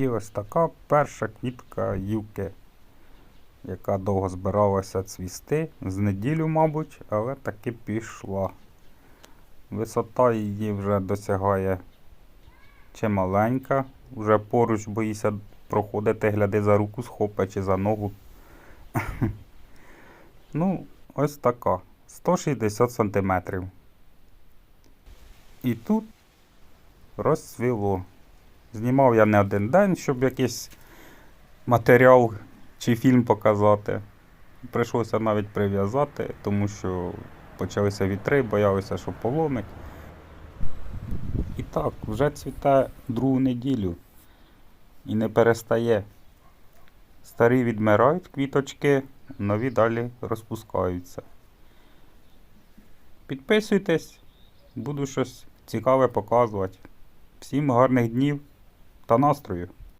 І ось така перша квітка юки, яка довго збиралася цвісти. З неділю, мабуть, але таки пішла. Висота її вже досягає чималенька. Вже поруч боїся проходити, гляди за руку схопе чи за ногу. ну, ось така. 160 сантиметрів. І тут розцвіло. Знімав я не один день, щоб якийсь матеріал чи фільм показати. Прийшлося навіть прив'язати, тому що почалися вітри, боялися, що поломить. І так, вже цвіте другу неділю і не перестає. Старі відмирають квіточки, нові далі розпускаються. Підписуйтесь, буду щось цікаве показувати. Всім гарних днів та настрою!